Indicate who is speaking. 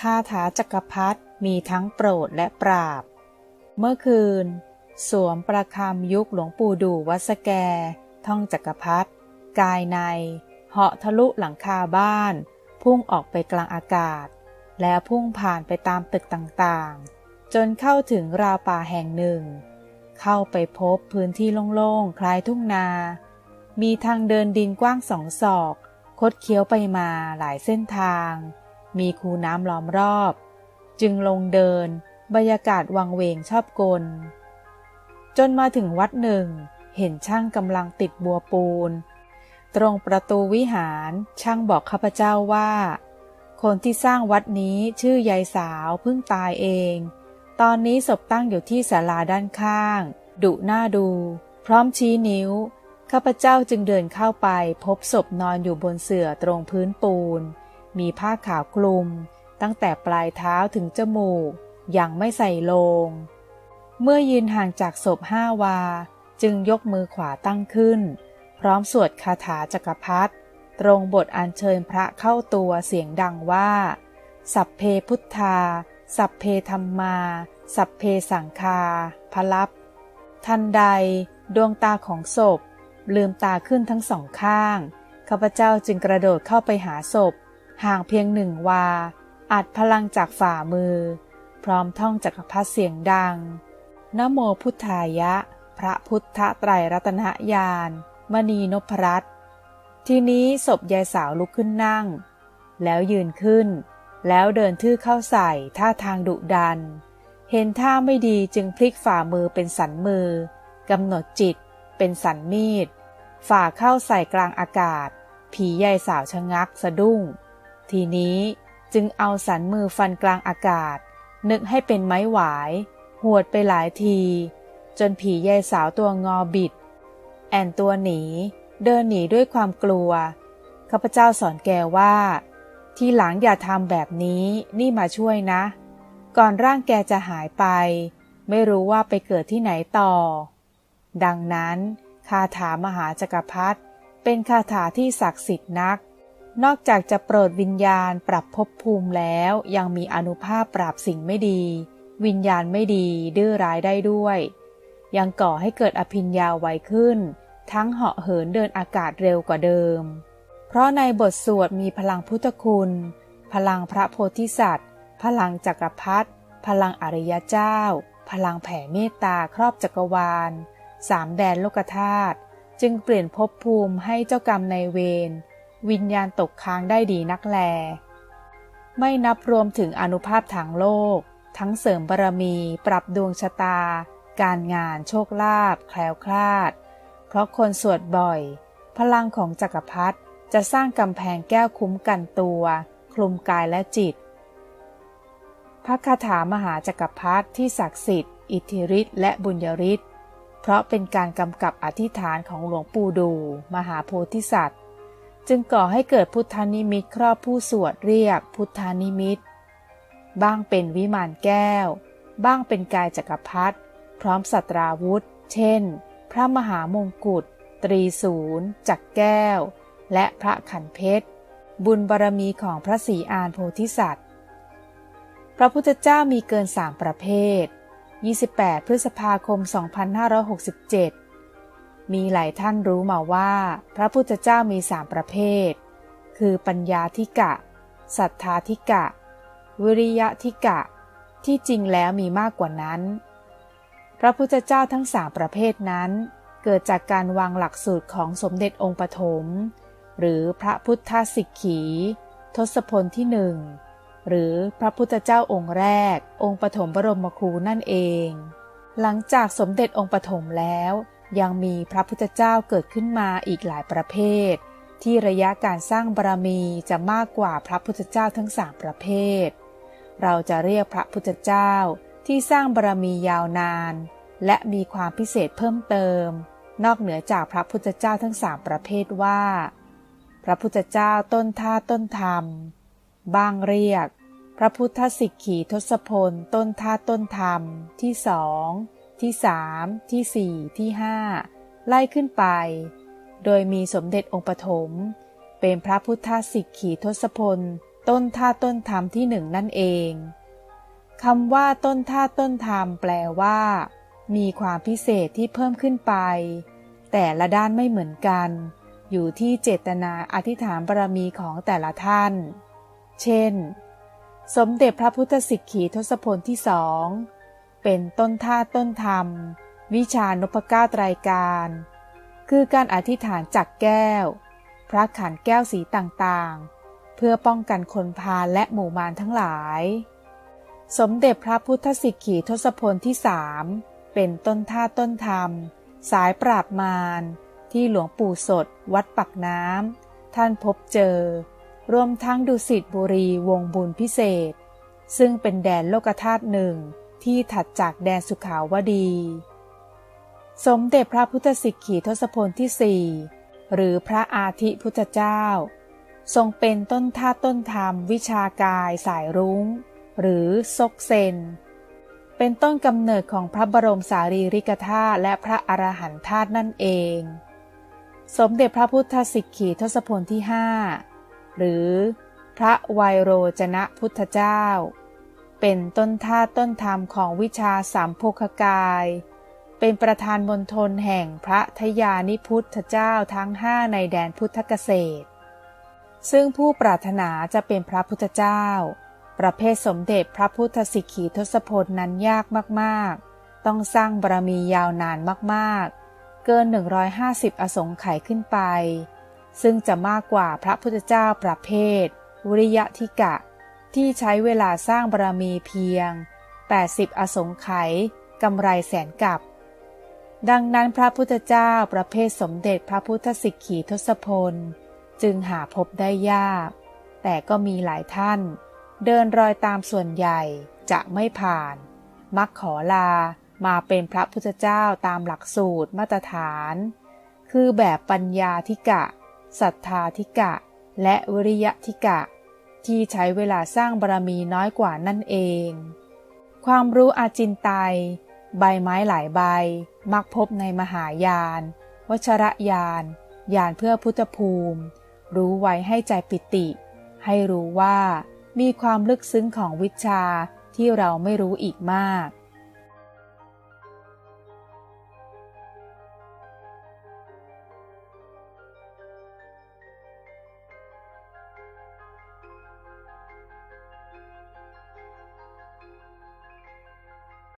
Speaker 1: คาถาจักรพรรดิมีทั้งโปรดและปราบ เมื่อคืน สวมประคำยุคหลวงปู่ดูวัสแก ท่องจักรพรรดิกายใน เหาะทะลุหลังคาบ้าน พุ่งออกไปกลางอากาศ แล้วพุ่งผ่านไปตามตึกต่างๆ จนเข้าถึงราวป่าแห่งหนึ่ง เข้าไปพบพื้นที่โล่งๆ คล้ายทุ่งนา มีทางเดินดินกว้างสองศอก คดเคี้ยวไปมาหลายเส้นทาง มีคูน้ำล้อมรอบ จึงลงเดิน บรรยากาศวังเวงชอบกล จนมาถึงวัดหนึ่ง เห็นช่างกำลังติดบัวปูน ตรงประตูวิหารช่างบอกข้าพเจ้าว่า คนที่สร้างวัดนี้ชื่อยายสาวเพิ่งตายเอง ตอนนี้ศพตั้งอยู่ที่ศาลาด้านข้าง ดุหน้าดู พร้อมชี้นิ้วข้าพเจ้าจึงเดินเข้าไปพบศพนอนอยู่บนเสื่อตรงพื้นปูน มีผ้าขาวคลุม ตั้งแต่ปลายเท้าถึงจมูก ยังไม่ใส่โลง เมื่อยืนห่างจากศพห้าวา จึงยกมือขวาตั้งขึ้น พร้อมสวดคาถาจักรพรรดิตรงบทอัญเชิญพระเข้าตัวเสียงดังว่า สัพเพพุทธา สัพเพธรรมา สัพเพสังคา พลับ ทันใดดวงตาของศพ ลืมตาขึ้นทั้งสองข้างข้าพเจ้าจึงกระโดดเข้าไปหาศพ ห่างเพียงหนึ่งวา อัดพลังจากฝ่ามือ พร้อมท่องจักรพรรดิเสียงดัง นโมพุทธายะ พระพุทธไตรรัตนญาณมณีนพรัตน์ทีนี้ศพยายสาวลุกขึ้นนั่ง แล้วยืนขึ้น แล้วเดินทื่อเข้าใส่ท่าทางดุดัน เห็นท่าไม่ดีจึงพลิกฝ่ามือเป็นสันมือกำหนดจิต เป็นสันมีด ฝ่าเข้าใส่กลางอากาศ ผียายสาวชะงักสะดุ้ง ทีนี้จึงเอาสันมือฟันกลางอากาศ นึกให้เป็นไม้หวาย หวดไปหลายที จนผียายสาวตัวงอบิด แอนตัวหนี เดินหนีด้วยความกลัว ข้าพเจ้าสอนแกว่า ทีหลังอย่าทำแบบนี้นี่มาช่วยนะ ก่อนร่างแกจะหายไป ไม่รู้ว่าไปเกิดที่ไหนต่อ ดังนั้น คาถามหาจักรพรรดิเป็นคาถาที่ศักดิ์สิทธิ์นัก นอกจากจะโปรดวิญญาณปรับภพภูมิแล้วยังมีอนุภาพปราบสิ่งไม่ดี วิญญาณไม่ดีดื้อร้ายได้ด้วย ยังก่อให้เกิดอภิญญาไวขึ้น ทั้งเหาะเหินเดินอากาศเร็วกว่าเดิม เพราะในบทสวดมีพลังพุทธคุณ พลังพระโพธิสัตว์ พลังจักรพรรดิพลังอริยเจ้า พลังแผ่เมตตาครอบจักรวาลสามแดนโลกธาตุจึงเปลี่ยนภพภูมิให้เจ้ากรรมในเวร วิญญาณตกค้างได้ดีนักแล ไม่นับรวมถึงอนุภาพทางโลก ทั้งเสริมบารมี ปรับดวงชะตา การงานโชคลาภแคล้วคลาด เพราะคนสวดบ่อย พลังของจักรพรรดิจะสร้างกำแพงแก้วคุ้มกันตัว คลุมกายและจิต พระคาถามหาจักรพรรดิที่ศักดิ์สิทธิ์ อิทธิฤทธิ์และบุญยฤทธิ์เพราะเป็นการกำกับอธิษฐานของหลวงปู่ดู มหาโพธิสัตว์ จึงก่อให้เกิดพุทธานิมิตครอบผู้สวดเรียกพุทธานิมิต บ้างเป็นวิมานแก้ว บ้างเป็นกายจักรพรรดิพร้อมสัตราวุธ เช่น พระมหามงกุฎตรีศูนย์จักรแก้ว และพระขันเพชร บุญบารมีของพระศรีอานโพธิสัตว์ พระพุทธเจ้ามีเกินสามประเภท 28 พฤษภาคม 2567 มีหลายท่านรู้มาว่า พระพุทธเจ้ามีสามประเภท คือปัญญาธิกะสัทธาธิกะ วิริยะธิกะ ที่จริงแล้วมีมากกว่านั้น พระพุทธเจ้าทั้งสามประเภทนั้น เกิดจากการวางหลักสูตรของสมเด็จองค์ปฐม หรือพระพุทธสิกขี ทศพลที่หนึ่ง หรือพระพุทธเจ้าองค์แรก องค์ปฐมบรมครูนั่นเอง หลังจากสมเด็จองค์ปฐมแล้ว ยังมีพระพุทธเจ้าเกิดขึ้นมาอีกหลายประเภท ที่ระยะการสร้างบารมีจะมากกว่าพระพุทธเจ้าทั้งสามประเภท เราจะเรียกพระพุทธเจ้าที่สร้างบารมียาวนาน และมีความพิเศษเพิ่มเติม นอกเหนือจากพระพุทธเจ้าทั้งสามประเภทว่า พระพุทธเจ้าต้นท่าต้นธรรมบ้างเรียก พระพุทธสิกขีทศพลต้นท่าต้นธรรมที่สอง ที่สามที่สี่ที่ห้าไล่ขึ้นไป โดยมีสมเด็จองค์ปฐมเป็นพระพุทธสิกขีทศพล ต้นท่าต้นธรรมที่หนึ่งนั่นเองคำว่าต้นท่าต้นธรรมแปลว่า มีความพิเศษที่เพิ่มขึ้นไป แต่ละด้านไม่เหมือนกัน อยู่ที่เจตนาอธิษฐานบารมีของแต่ละท่าน เช่น สมเด็จพระพุทธสิกขีทศพลที่สอง เป็นต้นท่าต้นธรรม วิชานพเก้าตรการ คือการอธิษฐานจักแก้ว พระขันแก้วสีต่างๆ เพื่อป้องกันคนพาลและหมู่มารทั้งหลาย สมเด็จพระพุทธสิกขีทศพลที่สามเป็นต้นท่าต้นธรรม สายปราบมารที่หลวงปู่สด วัดปักน้ำท่านพบเจอ รวมทั้งดุสิตบุรีวงบุญพิเศษ ซึ่งเป็นแดนโลกธาตุหนึ่ง ที่ถัดจากแดนสุขาวดี สมเด็จพระพุทธสิกขีทศพลที่สี่หรือพระอาทิพุทธเจ้า ทรงเป็นต้นท่าต้นธรรมวิชากายสายรุง้ง หรือซกเซน เป็นต้นกำเนิดของพระบรมสารีริกธาตุและพระอรหันธาตุนั่นเอง สมเด็จพระพุทธสิกขีทศพลที่ห้าหรือพระไวโรจนะพุทธเจ้า เป็นต้นท่าต้นธรรมของวิชาสามโภคกาย เป็นประธานมณฑลแห่งพระทยานิพุทธเจ้าทั้งห้าในแดนพุทธเกษตร ซึ่งผู้ปรารถนาจะเป็นพระพุทธเจ้า ประเภทสมเด็จพระพุทธสิกขีทศพลนั้นยากมากๆ ต้องสร้างบารมียาวนานมากๆ เกิน 150 อสงไขยขึ้นไป ซึ่งจะมากกว่าพระพุทธเจ้าประเภท วิริยะทิกะ ที่ใช้เวลาสร้างบารมีเพียง 80 อสงไขยกำไรแสนกับ ดังนั้นพระพุทธเจ้าประเภทสมเด็จพระพุทธสิกขีทศพล จึงหาพบได้ยาก แต่ก็มีหลายท่าน เดินรอยตามส่วนใหญ่จะไม่ผ่าน มักขอลามาเป็นพระพุทธเจ้าตามหลักสูตรมาตรฐาน คือแบบปัญญาธิกะ ศรัทธาธิกะ และวิริยะธิกะ ที่ใช้เวลาสร้างบารมีน้อยกว่านั่นเอง ความรู้อาจินไตย ใบไม้หลายใบ มักพบในมหายาน วชระยาน ยานเพื่อพุทธภูมิ รู้ไว้ให้ใจปิติ ให้รู้ว่ามีความลึกซึ้งของวิชาที่เราไม่รู้อีกมาก